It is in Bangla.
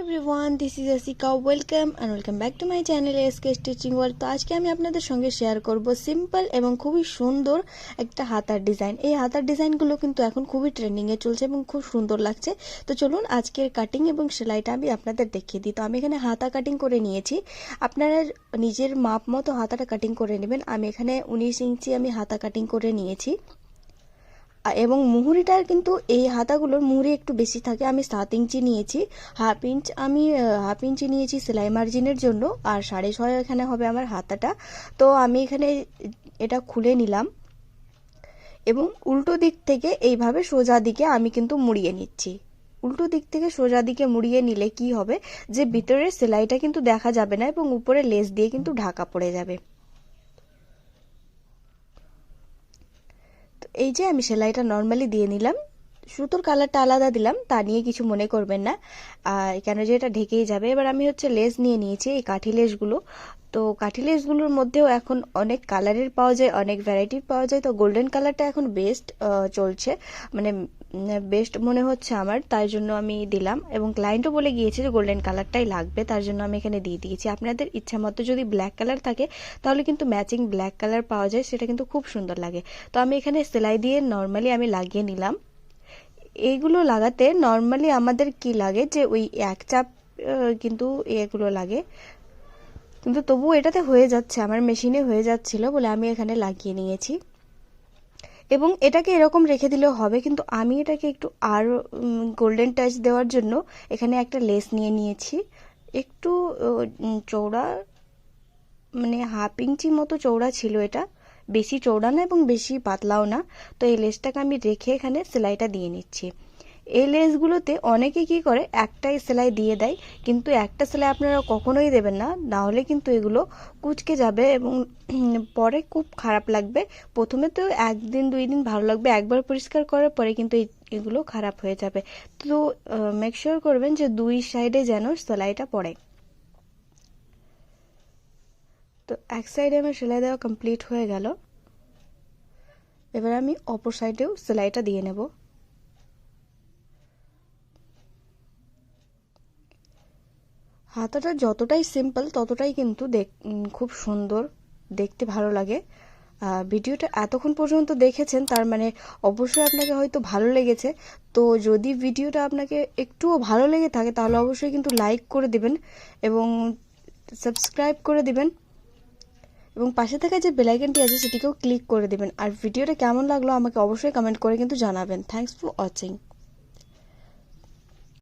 Everyone this is Asika welcome and welcome back to my channel SK stitching world তো আজকে আমি আপনাদের সঙ্গে শেয়ার করব সিম্পল এবং খুবই সুন্দর একটা হাতার ডিজাইন এই হাতার ডিজাইনগুলো কিন্তু এখন খুবই ট্রেন্ডিংয়ে চলছে এবং খুব সুন্দর লাগছে। তো চলুন আজকের কাটিং এবং সেলাইটা আমি আপনাদের দেখিয়ে দিই। তো আমি এখানে হাতা কাটিং করে নিয়েছি। আপনারা নিজের মাপ মতো হাতাটা কাটিং করে নেবেন। আমি এখানে উনিশ ইঞ্চি আমি হাতা কাটিং করে নিয়েছি। এবং মুহুরিটার কিন্তু এই হাতাগুলোর মুহুরি একটু বেশি থাকে। আমি সাত ইঞ্চি নিয়েছি, হাফ ইঞ্চ, আমি হাফ ইঞ্চি নিয়েছি সেলাই মার্জিনের জন্য, আর সাড়ে ছয় এখানে হবে আমার হাতাটা। তো আমি এখানে এটা খুলে নিলাম এবং উল্টো দিক থেকে এইভাবে সোজা দিকে আমি কিন্তু মুড়িয়ে নিচ্ছি। উল্টো দিক থেকে সোজা দিকে মুড়িয়ে নিলে কি হবে? যে ভিতরের সেলাইটা কিন্তু দেখা যাবে না এবং উপরে লেস দিয়ে কিন্তু ঢাকা পড়ে যাবে। এই যে আমি সেলাইটা নর্মালি দিয়ে নিলাম, সুতোর কালারটা আলাদা দিলাম, তা নিয়ে কিছু মনে করবেন না। কেন যে এটা ঢেকেই যাবে। এবার আমি হচ্ছে লেস নিয়ে নিয়েছি, এই কাঠি লেসগুলো তো কাঠি লেসগুলোর মধ্যেও এখন অনেক কালারের পাওয়া যায়, অনেক ভ্যারাইটির পাওয়া যায়। তো গোল্ডেন কালারটা এখন বেস্ট চলছে। মানে বেস্ট মনে হচ্ছে আমার, তাই জন্য আমি দিলাম। এবং ক্লায়েন্টও বলে গিয়েছে যে গোল্ডেন কালারটাই লাগবে, তার জন্য আমি এখানে দিয়ে দিয়েছি। আপনাদের ইচ্ছা মতো যদি ব্ল্যাক কালার থাকে, তাহলে কিন্তু ম্যাচিং ব্ল্যাক কালার পাওয়া যায়, সেটা কিন্তু খুব সুন্দর লাগে। তো আমি এখানে সেলাই দিয়ে নর্মালি আমি লাগিয়ে নিলাম। এইগুলো লাগাতে নর্মালি আমাদের কি লাগে যে ওই এক চাপ কিন্তু এগুলো লাগে। কিন্তু তবু এটাতে হয়ে যাচ্ছে, আমার মেশিনে হয়ে যাচ্ছিল বলে আমি এখানে লাগিয়ে নিয়েছি। এবং এটাকে এরকম রেখে দিলেও হবে, কিন্তু আমি এটাকে একটু আরও গোল্ডেন টাচ দেওয়ার জন্য এখানে একটা লেস নিয়ে নিয়েছি। একটু চৌড়া মানে হাফ ইঞ্চি মতো চৌড়া ছিল এটা। বেশি চৌড়া না এবং বেশি পাতলাও না। তো এই লেসটাকে আমি রেখে এখানে সেলাইটা দিয়ে নিচ্ছি। এই লেসগুলোতে অনেকে কি করে? একটাই সেলাই দিয়ে দেয়। কিন্তু একটা সেলাই আপনারা কখনোই দেবেন না। নাহলে কিন্তু এগুলো কুচকে যাবে এবং পরে খুব খারাপ লাগবে। প্রথমে তো একদিন, দুই দিন ভালো লাগবে। একবার পরিষ্কার করার পরে কিন্তু এগুলো খারাপ হয়ে যাবে। তো মেকশিওর করবেন যে দুই সাইডে যেন সেলাইটা পড়ে। তো এক সাইডে আমার সেলাই দেওয়া কমপ্লিট হয়ে গেল। এবার আমি অপর সাইডেও সেলাইটা দিয়ে নেব। হাতাটা যতটাই সিম্পল ততটাই কিন্তু দেখ খুব সুন্দর। দেখতে ভালো লাগে। ভিডিওটা এতক্ষণ পর্যন্ত দেখেছেন, তার মানে অবশ্যই আপনাকে হয়তো ভালো লেগেছে। তো যদি ভিডিওটা আপনাকে একটুও ভালো লেগে থাকে, তাহলে অবশ্যই কিন্তু লাইক করে দিবেন এবং সাবস্ক্রাইব করে দিবেন। এবং পাশে থাকা যে বেলাইকনটি আছে, সেটিকেও ক্লিক করে দিবেন। আর ভিডিওটা কেমন লাগল আমাকে অবশ্যই কমেন্ট করে কিন্তু জানাবেন। Thanks for watching